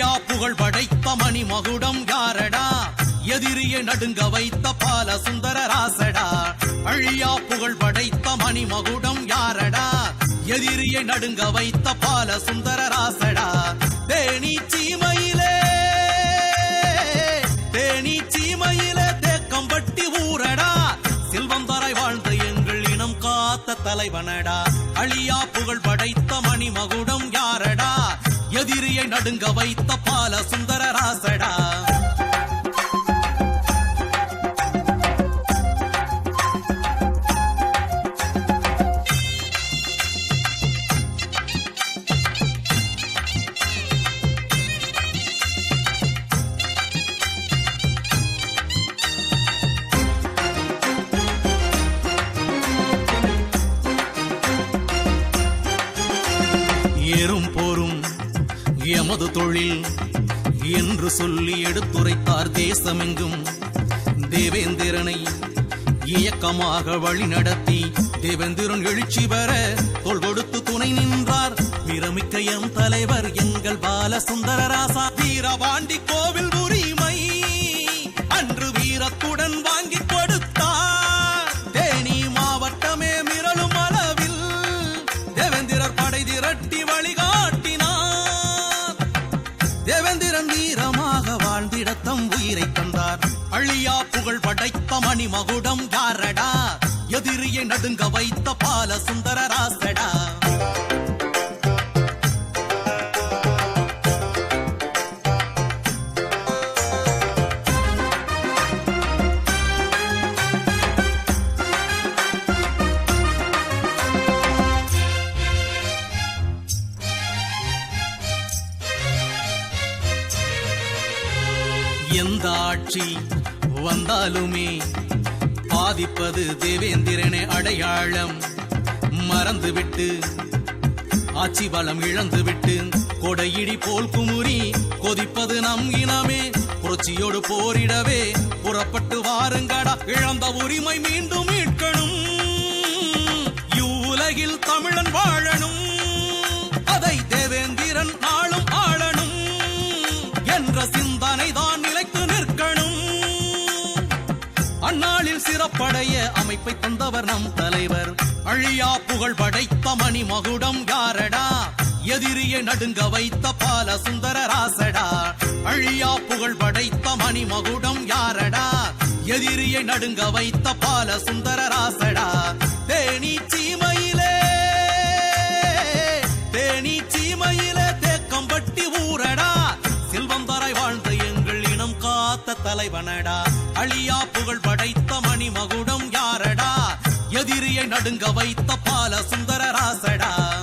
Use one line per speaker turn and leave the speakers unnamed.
புகழ் படைத்த மணி மகுடம் யாரடா? எதிரியை நடுங்க வைத்த பால சுந்தர ராசடா? அழியா புகழ் படைத்த மணி மகுடம் யாரடா? எதிரியை நடுங்க வைத்த பால சுந்தர ராசடா? தேனி சீமையிலே தேனி சீமையிலே தேக்கம்பட்டி ஊரடா? செல்வந்தராய் வாழ்ந்த எங்கள் இனம் காத்த தலைவனடா? அழியா புகழ் படைத்த மணி மகுடம் யாரடா? எதிரியை நடுங்க வைத்த பால சுந்தர ராசடா ஏறும் போரும் எமது தொழில் என்று சொல்லி எடுத்துரைத்தார் தேசமெங்கும். தேவேந்திரனை இயக்கமாக வழி நடத்தி தேவேந்திரன் எழுச்சி பெற தோல் கொடுத்து துணை நின்றார். வீரமிக்க எம் தலைவர் எங்கள் பாலசுந்தரராசா. வீரபாண்டி கோவில் புரி தம் உயிரை தந்தார். அழியா புகழ் படைத்த மணிமகுடம் யாரடா? எதிரியை நடுங்க வைத்த பால சுந்தர ராசடா எந்த ஆட்சி வந்தாலுமே பாதிப்பது தேவேந்திரனே அடையாளம். மறந்துவிட்டு ஆட்சி பலம் இழந்துவிட்டு கொடையிடி போல் குமுறி கொதிப்பது நம் இனமே. புரட்சியோடு போரிடவே புறப்பட்டு வாருங்கடா இழந்த உரிமை மீண்டும் மீட்கணும். இவ்வுலகில் தமிழன் வாழணும் அந்நாளில் சிறப்படைய அமைப்பை தந்தவர் நம் தலைவர். அழியா புகழ் படைத்த மணி மகுடம் யாரடா? எதிரியை நடுங்க வைத்த பால சுந்தர ராசடா? அழியா புகழ் படைத்த மணி மகுடம் யாரடா? எதிரியை நடுங்க வைத்த பால சுந்தர ராசடா? தேனி சீமையிலே காத்த தலைவனடா. அழியா புகழ் படைத்த மணி மகுடம் யாரடா? எதிரியை நடுங்க வைத்த பால சுந்தர ராசடா.